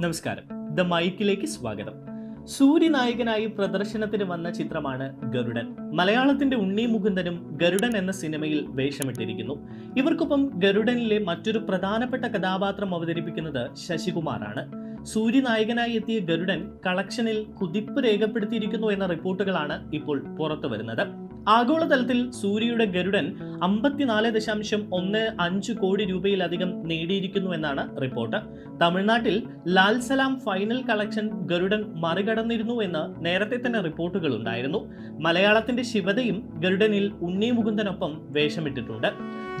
നമസ്കാരം. ദ മൈക്കിലേക്ക് സ്വാഗതം. സൂര്യ നായകനായി പ്രദർശനത്തിന് വന്ന ചിത്രമാണ് ഗരുഡൻ. മലയാളത്തിന്റെ ഉണ്ണി മുകുന്ദനും ഗരുഡൻ എന്ന സിനിമയിൽ വേഷമിട്ടിരിക്കുന്നു. ഇവർക്കൊപ്പം ഗരുഡനിലെ മറ്റൊരു പ്രധാനപ്പെട്ട കഥാപാത്രം അവതരിപ്പിക്കുന്നത് ശശികുമാറാണ്. സൂര്യ നായകനായി എത്തിയ ഗരുഡൻ കളക്ഷനിൽ കുതിപ്പ് രേഖപ്പെടുത്തിയിരിക്കുന്നു എന്ന റിപ്പോർട്ടുകളാണ് ഇപ്പോൾ പുറത്തു വരുന്നത് ആഗോളതലത്തിൽ സൂര്യയുടെ ഗരുഡൻ അമ്പത്തിനാല് ദശാംശം ഒന്ന് അഞ്ച് കോടി രൂപയിലധികം നേടിയിരിക്കുന്നു എന്നാണ് റിപ്പോർട്ട്. തമിഴ്നാട്ടിൽ ലാൽസലാം ഫൈനൽ കളക്ഷൻ ഗരുഡൻ മറികടന്നിരുന്നു എന്ന് നേരത്തെ തന്നെ റിപ്പോർട്ടുകൾ ഉണ്ടായിരുന്നു. മലയാളത്തിന്റെ ശിവതയും ഗരുഡനിൽ ഉണ്ണി മുകുന്ദനൊപ്പം വേഷമിട്ടിട്ടുണ്ട്.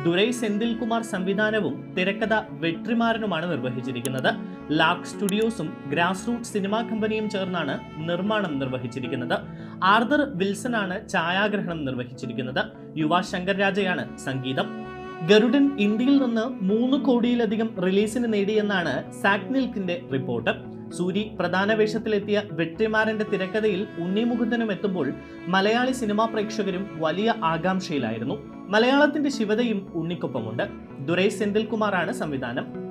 ദുരൈ സെന്തിൽകുമാർ സംവിധാനവും തിരക്കഥ വെട്രിമാരനുമാണ് നിർവഹിച്ചിരിക്കുന്നത്. ലാക് സ്റ്റുഡിയോസും ഗ്രാസ് റൂട്ട് സിനിമാ കമ്പനിയും ചേർന്നാണ് നിർമ്മാണം നിർവഹിച്ചിരിക്കുന്നത്. ആർദർ വിൽസൺ ആണ് ഛായാഗ്രഹണം നിർവഹിച്ചിരിക്കുന്നത്. യുവ ശങ്കർ രാജയാണ് സംഗീതം. ഗരുഡൻ ഇന്ത്യയിൽ നിന്ന് മൂന്ന് കോടിയിലധികം റിലീസിന് നേടിയെന്നാണ് സാക്നിൽക്കിന്റെ റിപ്പോർട്ട്. സൂരി പ്രധാന വേഷത്തിലെത്തിയ വെട്ടിമാരന്റെ തിരക്കഥയിൽ ഉണ്ണിമുകുന്ദനും എത്തുമ്പോൾ മലയാളി സിനിമാ പ്രേക്ഷകരും വലിയ ആകാംക്ഷയിലായിരുന്നു. മലയാളത്തിന്റെ ശിവതയും ഉണ്ണിക്കൊപ്പമുണ്ട്. ദുരൈ സെന്തിൽകുമാറാണ് സംവിധാനം.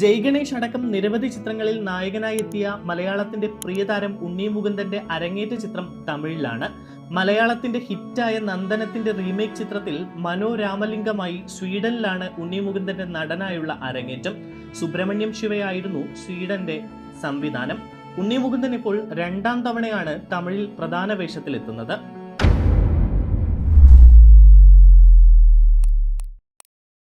ജയ് ഗണേഷ് അടക്കം നിരവധി ചിത്രങ്ങളിൽ നായകനായി എത്തിയ മലയാളത്തിന്റെ പ്രിയതാരം ഉണ്ണി മുകുന്ദന്റെ അരങ്ങേറ്റ ചിത്രം തമിഴിലാണ്. മലയാളത്തിന്റെ ഹിറ്റായ നന്ദനത്തിന്റെ റീമേക്ക് ചിത്രത്തിൽ മനോരാമലിംഗമായി സ്വീഡനിലാണ് ഉണ്ണി മുകുന്ദന്റെ നടനായുള്ള അരങ്ങേറ്റം. സുബ്രഹ്മണ്യം ശിവയായിരുന്നു സ്വീഡന്റെ സംവിധാനം. ഉണ്ണി മുകുന്ദൻ ഇപ്പോൾ രണ്ടാം തവണയാണ് തമിഴിൽ പ്രധാന വേഷത്തിലെത്തുന്നത്.